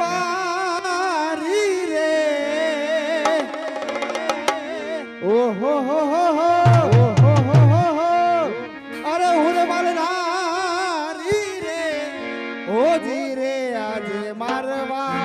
મારી રે. ઓહો, હો હો હો અરે હું મારે નારી રે. ઓ જી રે, આજે મારવા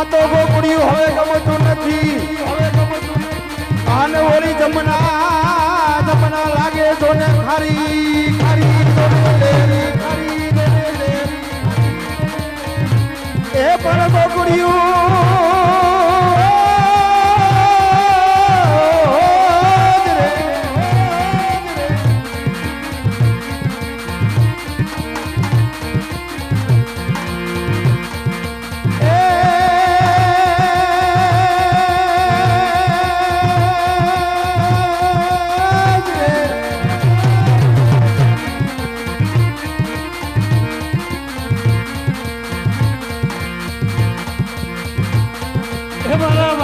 આ તો ગોકુડિયું હવે ગમતું નથી. આને ઓલી જમના જમના લાગે તો ને ખારી ખારી લેરી એ પર ગોકુડિયું હે